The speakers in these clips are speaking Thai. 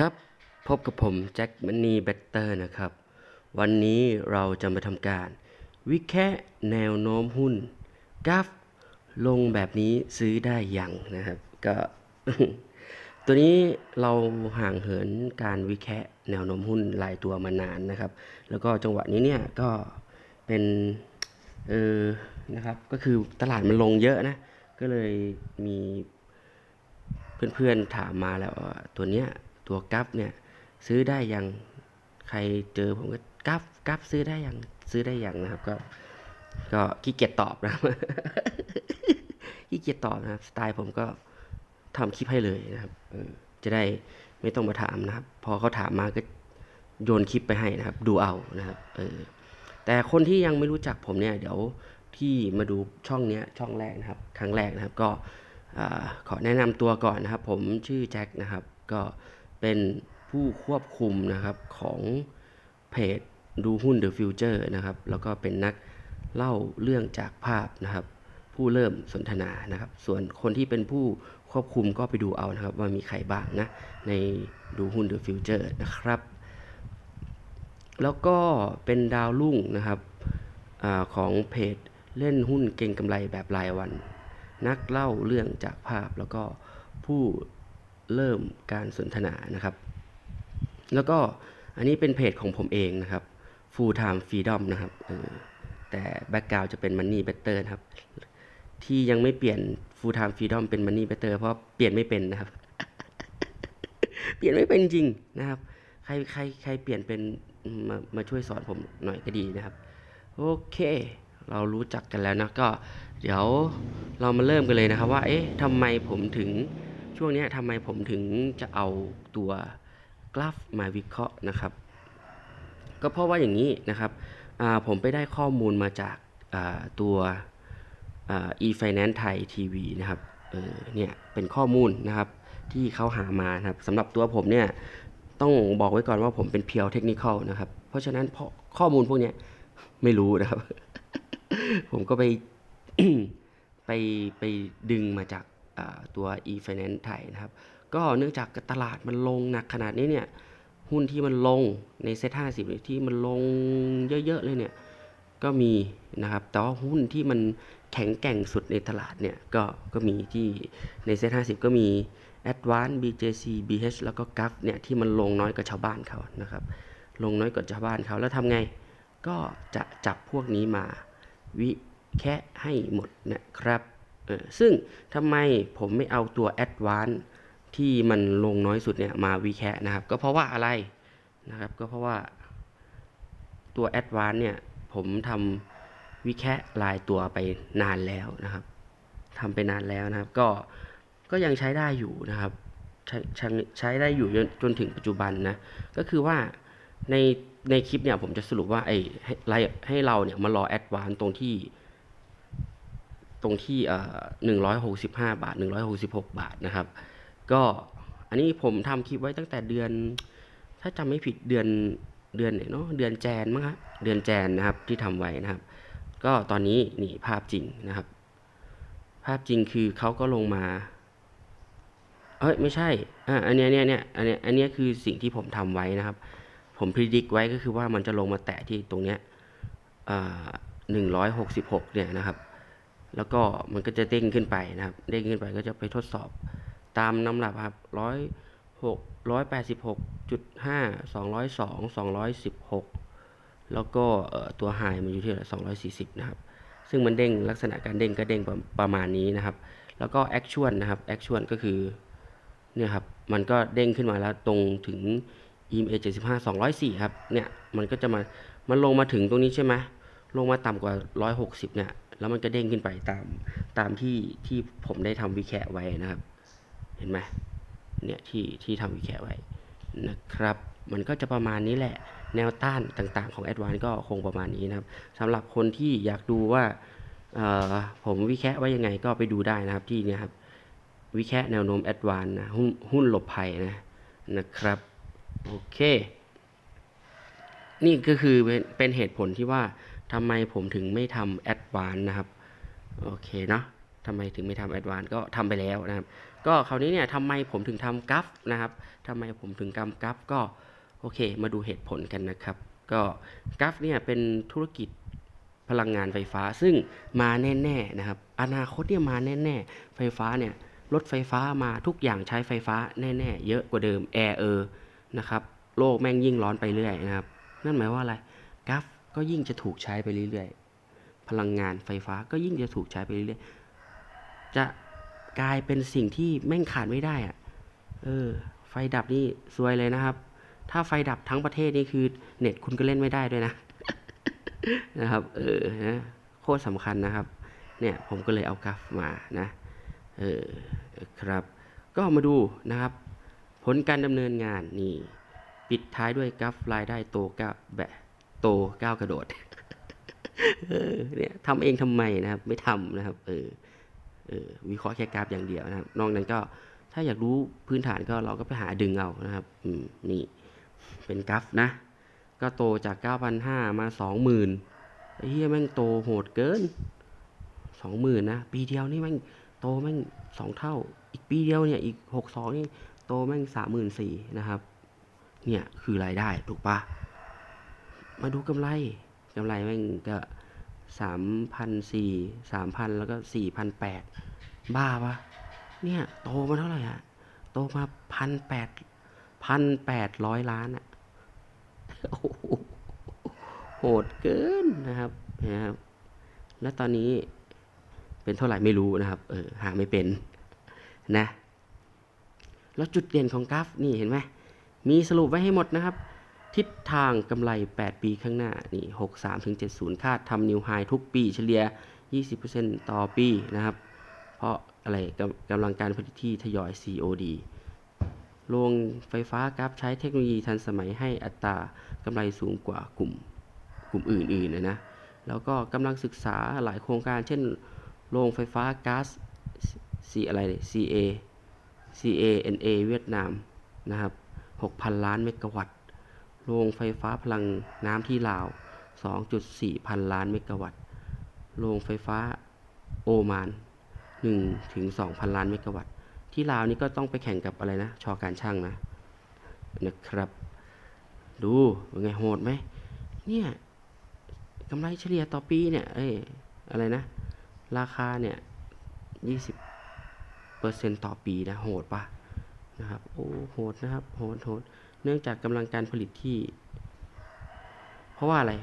ครับพบกับผมแจ็คมันนี่เบเตอร์นะครับ วันนี้เราจะมาทำการ วิเคราะห์แนวโน้มหุ้นกราฟลงแบบนี้ซื้อได้อย่างนะครับ ก็ ตัวนี้เราห่างเหินการวิเคราะห์แนวโน้มหุ้นรายตัวมานานนะครับ แล้วก็จังหวะนี้เนี่ยก็เป็นเออนะครับ ก็คือตลาดมันลงเยอะนะ ก็เลยมีเพื่อนๆถามมาแล้วว่าตัวเนี้ย ตัวกัฟเนี่ยซื้อได้ยังใครเจอผมก็กัฟกัฟซื้อได้ยังซื้อได้ยังนะครับ ก็ก็ขี้เกียจตอบนะครับขี้เกียจตอบนะครับสไตล์ผมก็ทำคลิปให้เลยนะครับจะได้ไม่ต้องมาถามนะครับ พอเขาถามมาก็โยนคลิปไปให้นะครับ ดูเอานะครับเออแต่คนที่ยังไม่รู้จักผมเนี่ย เดี๋ยวที่มาดูช่องเนี้ยช่องแรกนะครับ ครั้งแรกนะครับ ก็ขอแนะนำตัวก่อนนะครับ ผมชื่อแจ็คนะครับ ก็ เป็นผู้ควบคุมนะครับของเพจดูหุ้น The Future นะครับ แล้วก็เป็นนักเล่าเรื่องจากภาพนะครับ ผู้เริ่มสนทนานะครับ ส่วนคนที่เป็นผู้ควบคุมก็ไปดูเอานะครับ ว่ามีใครบ้างนะ ในดูหุ้น The Future นะครับ แล้วก็เป็นดาวรุ่งนะครับอของเพจเล่นหุ้นเก่งกำไรแบบรายวัน นักเล่าเรื่องจากภาพแล้วก็ผู้ เริ่มการสนทนานะครับ แล้วก็อันนี้เป็นเพจของผมเองนะครับ Full Time Freedom นะครับแต่แบ็กกราวจะเป็น Money Better นะครับ ที่ยังไม่เปลี่ยน Full Time Freedom เป็น Money Better เพราะเปลี่ยนไม่เป็นนะครับ เปลี่ยนไม่เป็นจริงนะครับ ใครใครใครเปลี่ยนเป็นมามาช่วยสอนผมหน่อยก็ดีนะครับ โอเค เรารู้จักกันแล้วนะก็ เดี๋ยวเรามาเริ่มกันเลยนะครับว่า เอ๊ะทำไมผมถึง ช่วงนี้ทำไมผมถึงจะเอาตัวกราฟมาวิเคราะห์นะครับ ก็เพราะว่าอย่างนี้นะครับผมไปได้ข้อมูลมาจากตัว e-finance ไทยทีวีนะครับเเนี่ยเป็นข้อมูลนะครับที่เขาหามานะครับสำหรับตัวผมเนี่ยต้องบอกไว้ก่อนว่าผมเป็นเพียวเทคนิคนะครับ เพราะฉะนั้นพอข้อมูลพวกนี้ไม่รู้นะครับ ผมก็ไปไปไปดึงมาจาก ตัว e-finance ไทยนะครับ ก็เนื่องจากตลาดมันลงหนักขนาดนี้เนี่ย หุ้นที่มันลงในเซ็ตห้าสิบที่มันลงเยอะๆเลยเนี่ย ก็มีนะครับ แต่ว่าหุ้นที่มันแข็งแกร่งสุดในตลาดเนี่ย ก็ก็มีที่ในเซ็ตห้าสิบก็มี Advance BJC BH แล้วก็ GAF เนี่ยที่มันลงน้อยกว่าชาวบ้านเขานะครับ ลงน้อยกว่าชาวบ้านเขาแล้วทำไง ก็จะจับพวกนี้มาวิแคะให้หมดนะครับ เออซึ่งทำไมผมไม่เอาตัว Advance ที่มันลงน้อยสุดเนี่ยมาวิแคะนะครับ ก็เพราะว่าอะไรนะครับ ก็เพราะว่าตัว Advance เนี่ยผมทำวิแคะลายตัวไปนานแล้วนะครับทำไปนานแล้วนะครับ ก็ก็ยังใช้ได้อยู่นะครับใช้ใช้ใช้ได้อยู่จนถึงปัจจุบันนะก็คือว่าในในคลิปเนี่ยผมจะสรุปว่าไอ้ให้ให้เราเนี่ยมารอแอดวานตรงที่ ตรงที่หนึ่งร้อยหกสิบห้าบาทหนึ่งร้อยหกสิบหกบาทนะครับ ก็อันนี้ผมทำคลิปไว้ตั้งแต่เดือน ถ้าจำไม่ผิดเดือนเดือนไหนเนาะเดือนแจนมั้งครับเดือนแจนนะครับที่ทำไว้นะครับ ก็ตอนนี้นี่ภาพจริงนะครับ ภาพจริงคือเขาก็ลงมาเอ้ยไม่ใช่อ่าอันเนี้ยเนี่ยเนี่ยอันเนี้ยอันเนี้ยคือสิ่งที่ผมทำไว้นะครับ ผมพิจิกไว้ก็คือว่ามันจะลงมาแตะที่ตรงเนี้ยอ่าหนึ่งร้อยหกสิบหกเนี่ยนะครับ แล้วก็มันก็จะเด้งขึ้นไปนะครับ เด้งขึ้นไปก็จะไปทดสอบตามน้ำหนักครับร้อยหกร้อยแปดสิบหกจุดห้าสองร้อยสองสองร้อยสิบหกแล้วก็ตัวไฮมันอยู่ที่สองร้อยสี่สิบนะครับ ซึ่งมันเด้งลักษณะการเด้งก็เด้งประประมาณนี้นะครับ แล้วก็แอคชวลนะครับแอคชวลก็คือเนี่ยครับ มันก็เด้งขึ้นมาแล้วตรงถึง EMA 75 204 ครับ เนี่ย มันก็จะมา มันลงมาถึงตรงนี้ใช่ไหม ลงมาต่ำกว่า 160 เนี่ย แล้วมันก็เด้งขึ้นไปตามตามที่ที่ผมได้ทำวิแคะไว้นะครับ เห็นไหมเนี่ยที่ที่ทำวิแคะไว้นะครับ มันก็จะประมาณนี้แหละ แนวต้านต่างๆของ a d v a n c e ก็คงประมาณนี้นะครับสำหรับคนที่อยากดูว่าผมวิแคะไว้ยังไงก็ไปดูได้นะครับที่นี่ครับวิแคะแนวโน้มแอดวานนะหุ้นหุ้นหลบภัยนะนะครับโอเค นี่ก็คือเป็นเหตุผลที่ว่า ทำไมผมถึงไม่ทำแอดวานนะครับ โอเคเนาะทำไมถึงไม่ทำแอดวานก็ทำไปแล้วนะครับ ก็คราวนี้เนี่ยทำไมผมถึงทำกราฟนะครับทำไมผมถึงทำกราฟก็โอเค มาดูเหตุผลกันนะครับ ก็กราฟเนี่ยเป็นธุรกิจพลังงานไฟฟ้าซึ่งมาแน่ๆนะครับ อนาคตเนี่ยมาแน่ๆ ไฟฟ้าเนี่ยรถไฟฟ้ามาทุกอย่างใช้ไฟฟ้าแน่ๆ เยอะกว่าเดิมแอร์เออนะครับ โลกแม่งยิ่งร้อนไปเรื่อยนะครับ นั่นหมายว่าอะไรกราฟ ก็ยิ่งจะถูกใช้ไปเรื่อยๆ พลังงานไฟฟ้าก็ยิ่งจะถูกใช้ไปเรื่อยๆ จะกลายเป็นสิ่งที่แม่งขาดไม่ได้อะเออ ไฟดับนี่ซวยเลยนะครับ ถ้าไฟดับทั้งประเทศนี่คือเน็ตคุณก็เล่นไม่ได้ด้วยนะ นะครับ เออนะโคตรสำคัญนะครับ เนี่ยผมก็เลยเอากราฟมานะ เออครับ ก็มาดูนะครับ ผลการดำเนินงานนี่ ปิดท้ายด้วยกราฟรายได้โตก้าแบบ โตก้าวกระโดดเออเนี่ยทำเองทำไมนะครับ ไม่ทำนะครับ เออเออวิเคราะห์แค่กราฟอย่างเดียวนะครับ นอกนั้นก็ถ้าอยากรู้พื้นฐานก็เราก็ไปหาดึงเอานะครับ อืมนี่เป็นกราฟนะ ก็โตจาก 9,500 มา 20,000ไอ้เหี้ยแม่งโตโหดเกิน 20,000 นะ ปีเดียวนี่แม่งโตแม่งสองเท่า อีกปีเดียวเนี่ย อีก62นี่โตแม่ง34,000นะครับ เนี่ยคือรายได้ถูกปะ มาดูกำไรกำไรแม่งก็สามพันสี่สามพันแล้วก็สี่พันแปดบ้าปะเนี่ย โตมาเท่าไหร่อะโตมาพันแปดพันแปดร้อยล้านอะโอ้โหโหดเกินนะครับนะครับ แล้วตอนนี้เป็นเท่าไหร่ไม่รู้นะครับ เออหาไม่เป็นนะ แล้วจุดเด่นของกราฟนี่เห็นไหมมีสรุปไว้ให้หมดนะครับ ทิศทางกำไร 8 ปีข้างหน้า นี่ 63ถึง70 คาดทำนิวไฮทุกปีเฉลี่ย 20%ต่อปีนะครับ เพราะอะไรกำลังการผลิตที่ทยอย COD โรงไฟฟ้ากราฟใช้เทคโนโลยีทันสมัยให้อัตรากำไรสูงกว่ากลุ่มกลุ่มอื่นๆนะนะ แล้วก็กำลังศึกษาหลายโครงการ เช่น โรงไฟฟ้าก๊าซ C อะไร CA CANA เวียดนามนะครับ 6,000 ล้านเมกะวัตต์ โรงไฟฟ้าพลังน้ำที่ลาว 2.4 พันล้านเมกะวัตต์ โรงไฟฟ้าโอมาน 1 ถึง2,000ล้านเมกะวัตต์ ที่ลาวนี่ก็ต้องไปแข่งกับอะไรนะ ชอการช่างนะ นะครับ ดูเป็นไงโหดไหม เนี่ยกำไรเฉลี่ยต่อปีเนี่ย เอ้ย อะไรนะ ราคาเนี่ย 20เปอร์เซ็นต์ต่อปีนะ โหดปะนะครับ โอ้ โหดนะครับ โหดโหด เนื่องจากกำลังการผลิตที่ เพราะว่าอะไร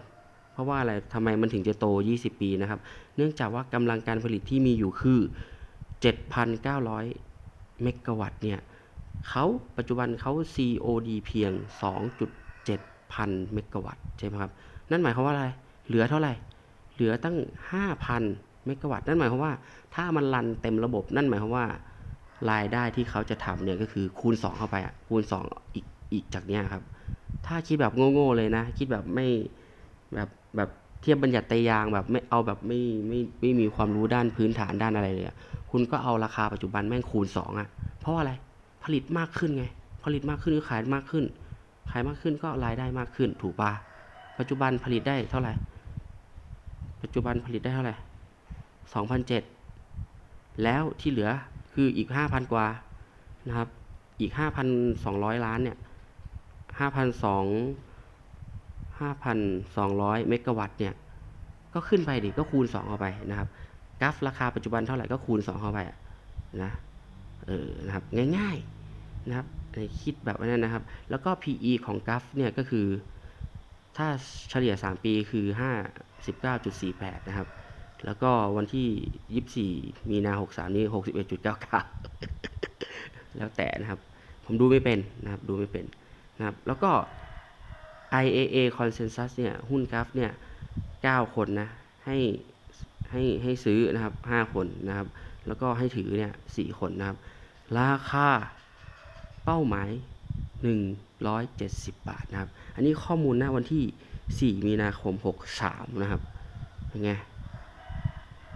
เพราะว่าอะไรทำไมมันถึงจะโต 20 ปีนะครับ เนื่องจากว่ากำลังการผลิตที่มีอยู่คือ 7,900 เมกะวัตต์เนี่ยเขาปัจจุบันเขา COD เพียง 2.7 พันเมกะวัตต์ใช่ไหมครับ นั่นหมายความว่าอะไร เหลือเท่าไหร่ เหลือตั้ง 5,000 เมกะวัตต์ นั่นหมายความว่า ถ้ามันรันเต็มระบบ นั่นหมายความว่ารายได้ที่เขาจะทำเนี่ยก็คือคูณ 2 เข้าไปอะ คูณ 2 อีก อีกจากเนี้ยครับ ถ้าคิดแบบโง่ๆเลยนะ คิดแบบไม่แบบแบบเทียบบัญญัติตยางแบบไม่เอาแบบไม่ไม่ไม่มีความรู้ด้านพื้นฐานด้านอะไรเลยคุณก็เอาราคาปัจจุบันแม่งคูณ2อะ เพราะอะไรผลิตมากขึ้นไง ผลิตมากขึ้นก็ขายมากขึ้น ขายมากขึ้นก็รายได้มากขึ้น ถูกปะปัจจุบันผลิตได้เท่าไหร่ ปัจจุบันผลิตได้เท่าไหร่สองพันเจ็ดแล้วที่เหลือคืออีกห้าพันกว่านะครับ อีกห้าพันสองร้อยล้านเนี่ย ห้าพันสองห้าพันสองร้อยเมกะวัตต์เนี่ย ก็ขึ้นไปดิก็คูณสองเข้าไปนะครับกราฟราคาปัจจุบันเท่าไหร่ก็คูณสองเข้าไปนะเออนะครับง่ายๆนะครับในคิดแบบนั้นนะครับ แล้วก็ PE ของกราฟเนี่ยก็คือ ถ้าเฉลี่ย 3 ปีคือ 59.48 นะครับ แล้วก็วันที่ 24 มีนา 63 นี่61.99 แล้วแต่นะครับ ผมดูไม่เป็นนะครับ ดูไม่เป็น นะครับแล้วก็ IAA Consensus เนี่ยหุ้นกราฟเนี่ย9คนนะให้ให้ให้ซื้อนะครับ 5 คนนะครับ แล้วก็ให้ถือเนี่ย4คนนะครับ ราคาเป้าหมาย 170 บาทนะครับ อันนี้ข้อมูลณวันที่ 4 มีนาคม 63 นะครับเป็นไง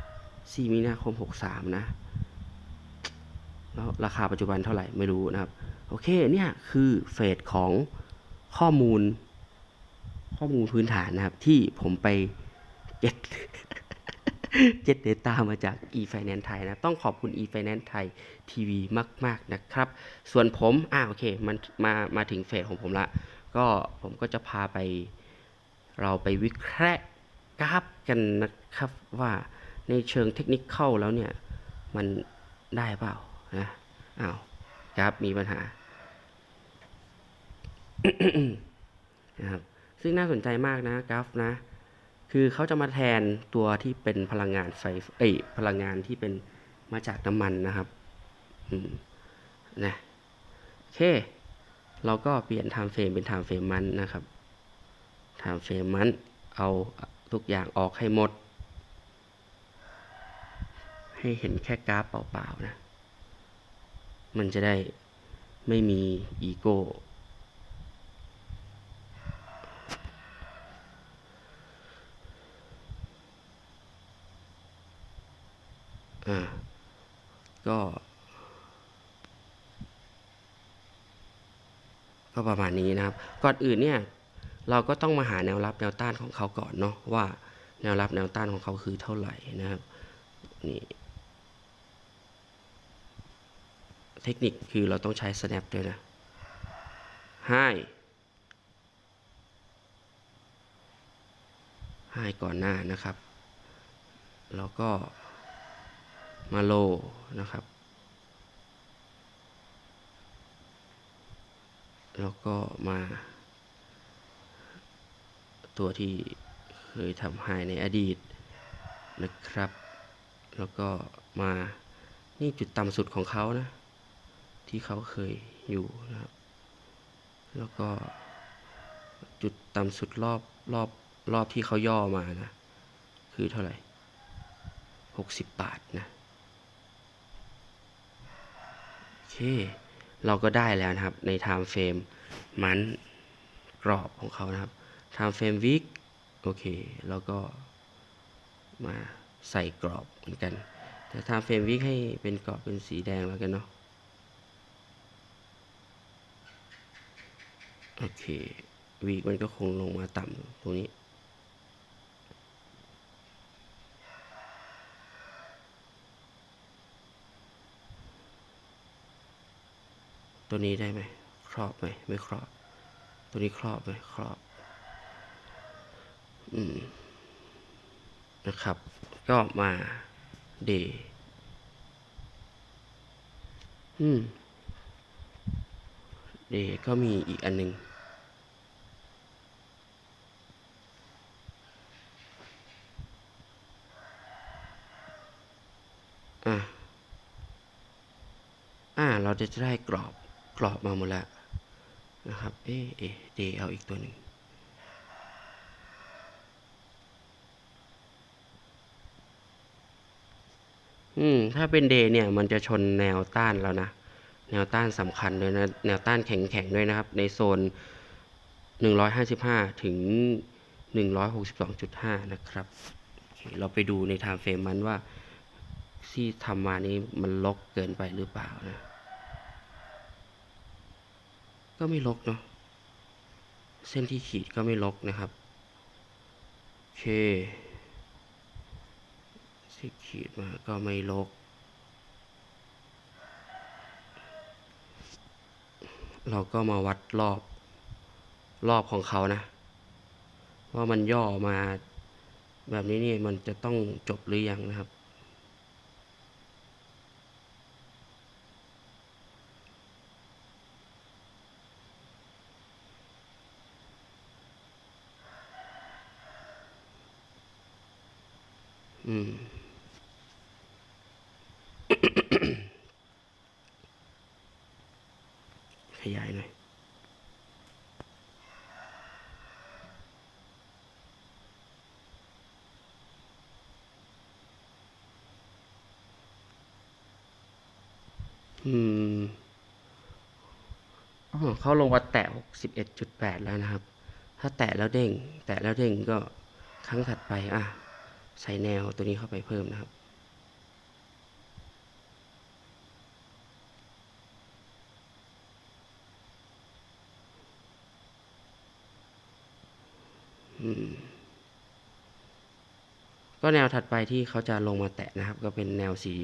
4 มีนาคม 63 นะ แล้วราคาปัจจุบันเท่าไหร่ไม่รู้นะครับ โอเคเนี่ยคือเฟสของข้อมูล ข้อมูลพื้นฐานนะครับ ที่ผมไปเก็ตเจ็ดเดต้ามาจาก e-finance ไทยนะ ต้องขอบคุณ e-finance ไทยทีวีมาก ๆ นะครับ ส่วนผม อ่าโอเค มันมา มาถึงเฟสของผมละ ก็ผมก็จะพาไป เราไปวิเคราะห์กราฟกันนะครับ ว่าในเชิงเทคนิคเข้าแล้วเนี่ย มันได้เปล่า นะอ้าวกราฟมีปัญหานะครับซึ่งน่าสนใจมากนะกราฟนะ คือเขาจะมาแทนตัวที่เป็นพลังงานไฟเอ้ยพลังงานที่เป็นมาจากน้ำมันนะครับนะโอเค เราก็เปลี่ยน time frame เป็น time frame มันนะครับ time frame มันเอาทุกอย่างออกให้หมด ให้เห็นแค่กราฟเปล่าๆนะ มันจะได้ไม่มีอีโก้อ่าก็ก็ประมาณนี้นะครับ ก่อนอื่นเนี่ย เราก็ต้องมาหาแนวรับแนวต้านของเขาก่อนเนาะว่าแนวรับแนวต้านของเขาคือเท่าไหร่นะครับนี่ เทคนิคคือเราต้องใช้ snap ด้วยนะ high high ก่อนหน้านะครับ แล้วก็มาโลนะครับ แล้วก็มา ตัวที่เคยทำหายในอดีตนะครับ แล้วก็มานี่จุดต่ำสุดของเขานะ ที่เขาเคยอยู่นะครับ แล้วก็จุดต่ำสุดรอบรอบรอบที่เขาย่อมานะ คือเท่าไหร่หกสิบบาทนะโอเค เราก็ได้แล้วนะครับใน time frame มันกรอบของเขานะครับ time frame week โอเค แล้วก็มาใส่กรอบเหมือนกัน แต่ time frame week ให้เป็นกรอบเป็นสีแดงแล้วกันเนาะ โอเควีมันก็คงลงมาต่ำตรงนี้ ตัวนี้ได้ไหมครอบไหมไม่ครอบ ตัวนี้ครอบไหมครอบ อืม นะครับ ก็มาเดย์อืมเดย์ก็มีอีกอันหนึง อะ อ่า เรา จะได้กรอบกรอบมาหมดแล้วนะครับ เอะเอะเดเอาอีกตัวหนึ่งอืม ถ้าเป็นเดเนี่ย มันจะชนแนวต้านแล้วนะ แนวต้านสำคัญด้วยนะ แนวต้านแข็งๆด้วยนะครับ ในโซน 155 ถึง 162.5 นะครับโอเคเราไปดูใน time frame มันว่าที่ทำมานี้มันลกเกินไปหรือเปล่านะ ก็ไม่ลกเนาะ เส้นที่ขีดก็ไม่ลกนะครับ โอเคที่ขีดมาก็ไม่ลก เราก็มาวัดรอบรอบของเขานะ ว่ามันย่อมาแบบนี้นี่มันจะต้องจบหรือยังนะครับ อืมขยายหน่อย อืมอเขาลงมาแตะ61.8แล้วนะครับ ถ้าแตะแล้วเด้ง แตะแล้วเด้งก็ครั้งถัดไป อะ ใส่แนวตัวนี้เข้าไปเพิ่มนะครับ ก็แนวถัดไปที่เขาจะลงมาแตะนะครับ ก็เป็นแนวสี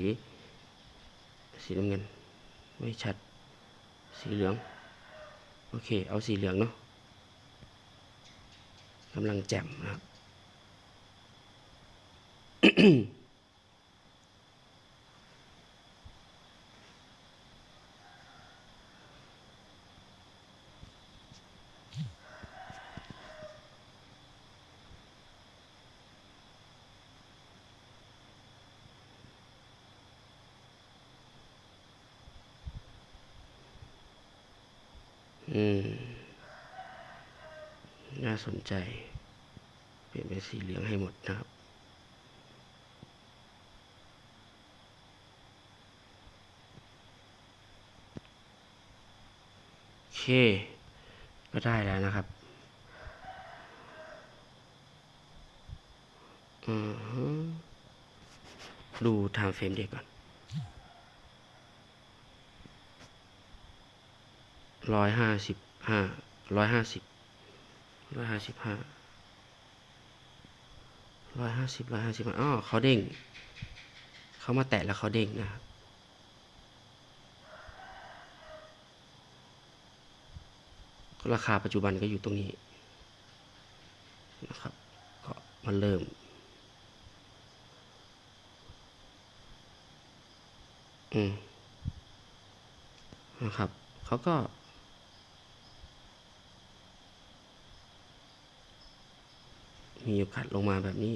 สีน้ำเงิน ไม่ชัด สีเหลือง โอเค เอาสีเหลืองเนาะกำลังแจ่มนะครับ น่าสนใจ เปลี่ยนเป็นสีเหลืองให้หมดนะครับ โอเค ก็ได้แล้วนะครับ ดูไทม์เฟรมเดียวก่อนร้อยห้าสิบห้าร้อยห้าสิบร้อยห้าสิบห้าร้อยห้าสิบร้อยห้าสิบอ๋อเขาเด้ง เขามาแตะแล้วเขาเด้งนะครับ ราคาปัจจุบันก็อยู่ตรงนี้นะครับ ก็มาเริ่มอืมนะครับเขาก็ มีโอกาสลงมาแบบนี้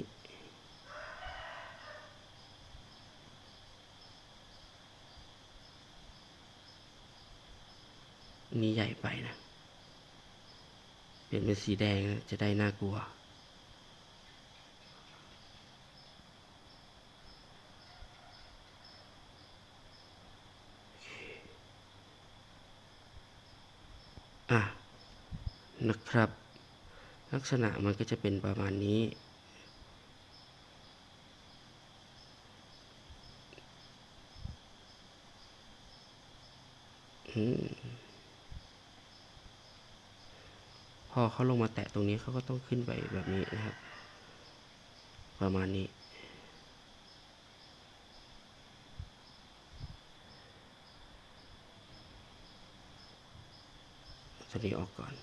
นี่ใหญ่ไปนะ ลี่ยนเป็นสีแดงจะได้น่ากลัว อะนะครับ ลักษณะมันก็จะเป็นประมาณนี้ อืม พอ เขาลงมาแตะตรงนี้เขาก็ต้องขึ้นไปแบบนี้นะครับ ประมาณนี้ ตัวนี้ออกก่อน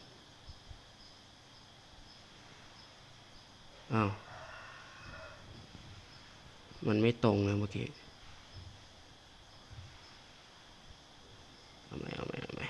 อ้าว มันไม่ตรงนะเมื่อกี้ เอาไหมเอาไหมเอาไหม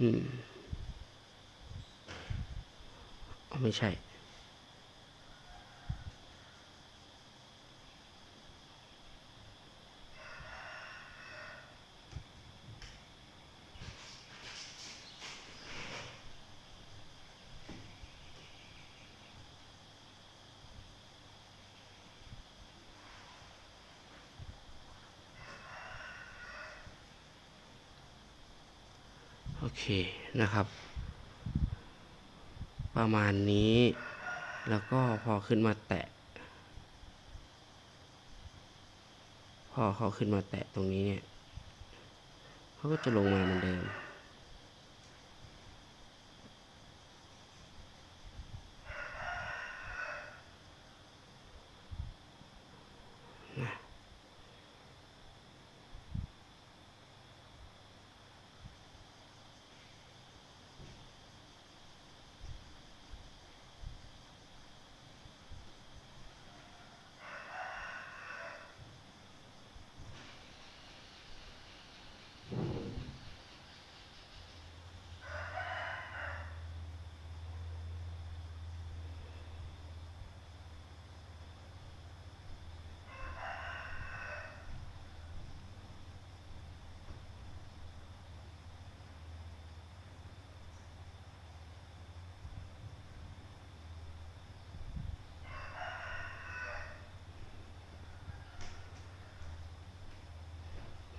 อืมไม่ใช่ เคนะครับ ประมาณนี้ แล้วก็พอขึ้นมาแตะ พอเขาขึ้นมาแตะตรงนี้เนี่ยเขาก็จะลงมาเหมือนเดิม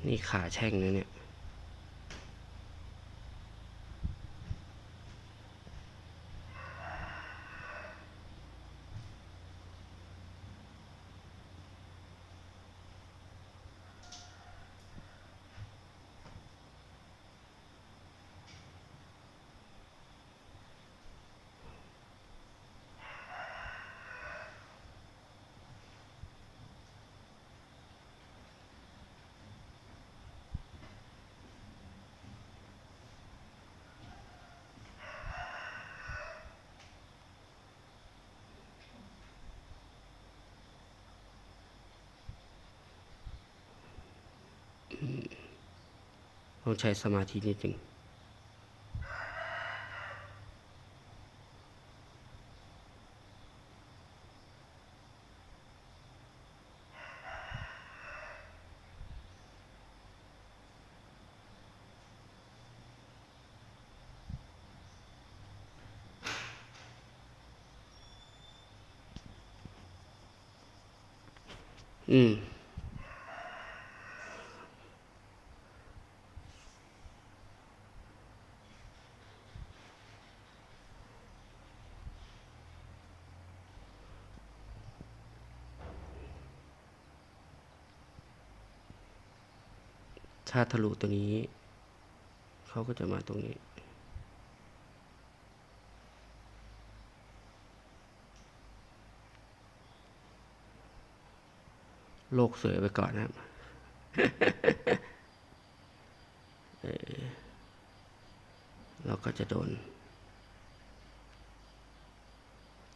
นี่ขาแช่งนะเนี่ย ต้องใช้สมาธินิดหนึ่งอืม ถ้าทะลุตัวนี้ เขาก็จะมาตรงนี้ โลกสวยไปก่อนนะครับเออเราก็จะโดน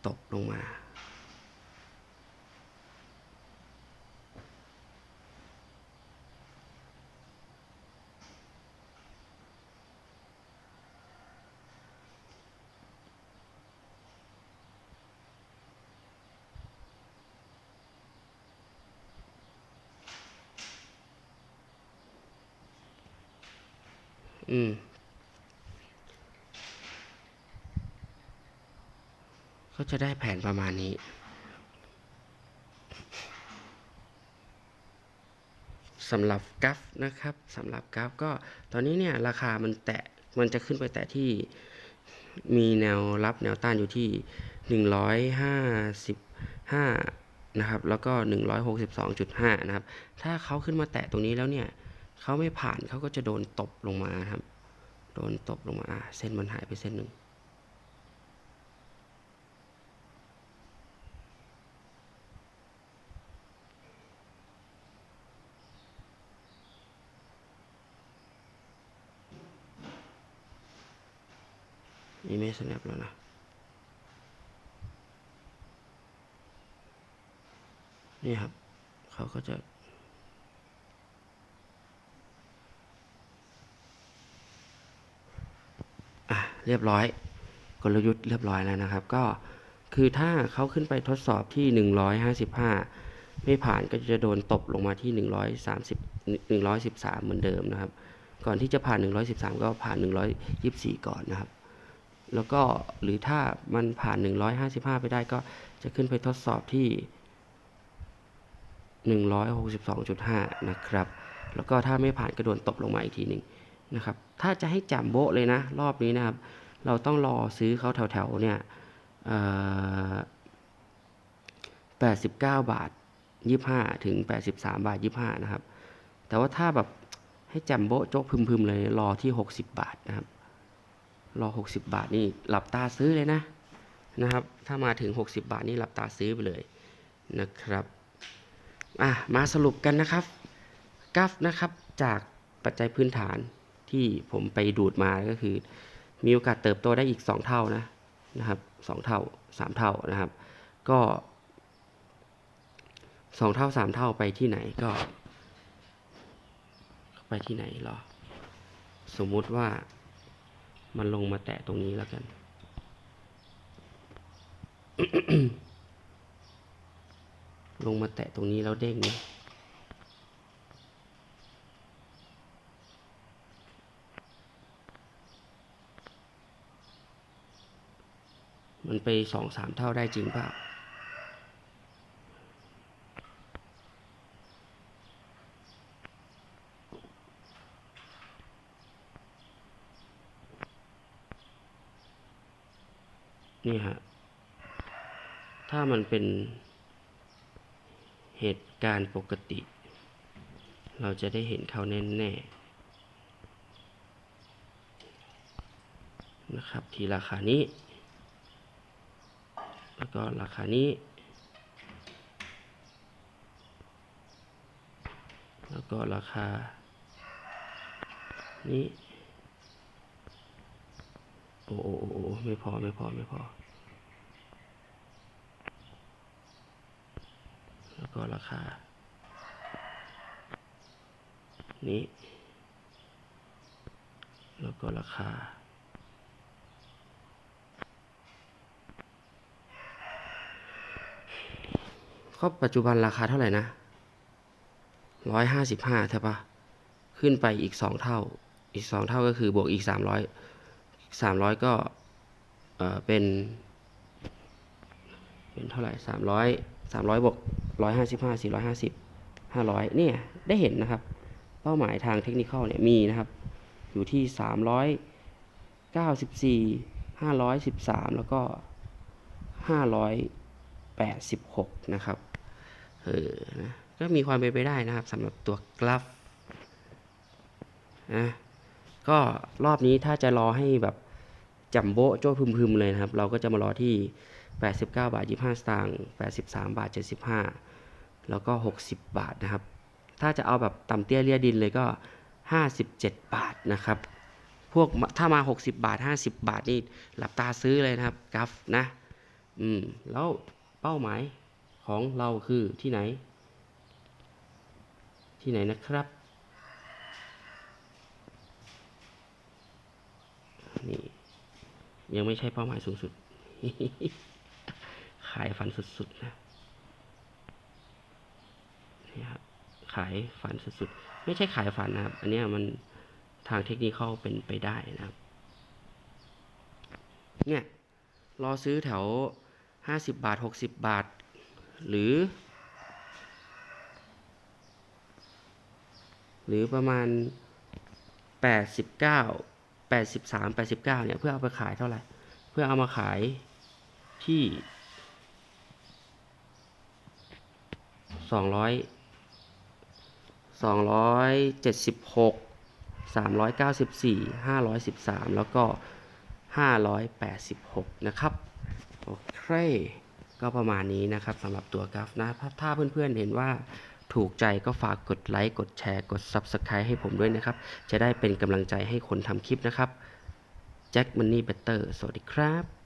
ตกลงมา อืม ก็จะได้แผนประมาณนี้ สำหรับกราฟนะครับสำหรับกราฟก็ตอนนี้เนี่ย ราคามันแตะ มันจะขึ้นไปแตะที่มีแนวรับแนวต้านอยู่ที่ 155 นะครับ แล้วก็ 162.5 นะครับ ถ้าเขาขึ้นมาแตะตรงนี้แล้วเนี่ย เขาไม่ผ่านเขาก็จะโดนตบลงมาครับ โดนตบลงมาเส้นมันหายไปเส้นหนึ่งนี่ไม่สแนปแล้วนะนี่ครับ เขาก็จะ เรียบร้อย กลยุทธ์เรียบร้อยแล้วนะครับ ก็คือถ้าเขาขึ้นไปทดสอบที่ 155 ไม่ผ่านก็จะโดนตบลงมาที่ 130 113 เหมือนเดิมนะครับ ก่อนที่จะผ่าน 113 ก็ผ่าน 124 ก่อนนะครับ แล้วก็หรือถ้ามันผ่าน 155 ไปได้ก็จะขึ้นไปทดสอบที่ 162.5 นะครับ แล้วก็ถ้าไม่ผ่านก็โดนตบลงมาอีกทีหนึ่ง นะครับ ถ้าจะให้จำโบะเลยนะ รอบนี้นะครับ เราต้องรอซื้อเขาแถวๆเนี่ยเอ่อ89บาท25ถึง83บสาบาท25นะครับ แต่ว่าถ้าแบบให้จำโบะโจ๊กพึมๆเลยรอที่60บบาทนะครับ รอ60บาทนี่หลับตาซื้อเลยนะนะครับ ถ้ามาถึง 60 บาทนี่หลับตาซื้อไปเลยนะครับอะมาสรุปกันนะครับกราฟนะครับจากปัจจัยพื้นฐาน ที่ผมไปดูดมาก็คือ มีโอกาสเติบโตได้อีก 2 เท่านะนะครับ2เท่า 3 เท่านะครับ ก็ 2 เท่า 3 เท่าไปที่ไหนก็ ไปที่ไหนหรอ สมมุติว่ามันลงมาแตะตรงนี้แล้วกันลงมาแตะตรงนี้แล้วเด้งนะันไปสองสามเท่าได้จริงเปล่าเนี่ฮะ ถ้ามันเป็นเหตุการณ์ปกติ เราจะได้เห็นเขาแน่ๆนะครับ ทีราคานี้ แล้วก็ราคานี้ แล้วก็ราคา นี้โอ้โอ้โอ้โอไม่พอไม่พอไม่พอ แล้วก็ราคา นี้ แล้วก็ราคา ก็ปัจจุบันราคาเท่าไหร่นะร้อยห้าสิบห้าใช่ปะขึ้นไปอีกสองเท่า อีกสองเท่าก็คือบวกอีกสามร้อยสามร้อยก็เออเป็นเป็นเท่าไหร่สามร้อยสามร้อยบวกร้อยห้าสิบห้าสี่ร้อยห้าสิบห้าร้อยเนี่ยได้เห็นนะครับ เป้าหมายทางเทคนิคเนี่ยมีนะครับ อยู่ที่สามร้อยเก้าสิบสี่ห้าร้อยสิบสามแล้วก็ห้าร้อยแปดสิบหกนะครับ เออนะก็มีความเป็นไปได้นะครับสำหรับตัวกราฟนะก็รอบนี้ถ้าจะรอให้แบบจัมโบ้โจ้พึมๆเลยนะครับ เราก็จะมารอที่ 89 บาท 25 สตางค์83 บาท 75 แล้วก็ 60 บาทนะครับ ถ้าจะเอาแบบต่ำเตี้ยเลียดินเลยก็ 57 บาทนะครับ พวกถ้ามา 60 บาท 50 บาทนี่หลับตาซื้อเลยนะครับกราฟนะ อืม แล้วเป้าหมาย ของเราคือที่ไหน ที่ไหนนะครับนี่ยังไม่ใช่เป้าหมายสูงสุด ขายฝันสุดๆนะนี่ครับขายฝันสุดๆ ไม่ใช่ขายฝันนะครับ อันนี้มันทางเทคนิคเข้าเป็นไปได้นะครับ เนี่ย รอซื้อแถวห้าสิบบาทหกสิบบาท หรือ หรือประมาณแปดสิบเก้าแปดสิบสามแปดสิบเก้าเนี่ยเพื่อเอาไปขายเท่าไหร่ เพื่อเอามาขายที่สองร้อยสองร้อยเจ็ดสิบหกสามร้อยเก้าสิบสี่ห้าร้อยสิบสามแล้วก็ห้าร้อยแปดสิบหกนะครับ โอเค ก็ประมาณนี้นะครับสำหรับตัวกราฟนะ ถ้าเพื่อนๆเห็นว่าถูกใจก็ฝากกดไลค์กดแชร์กด Subscribe ให้ผมด้วยนะครับ จะได้เป็นกำลังใจให้คนทำคลิปนะครับแจ็คมันนี่เบเตอร์สวัสดีครับ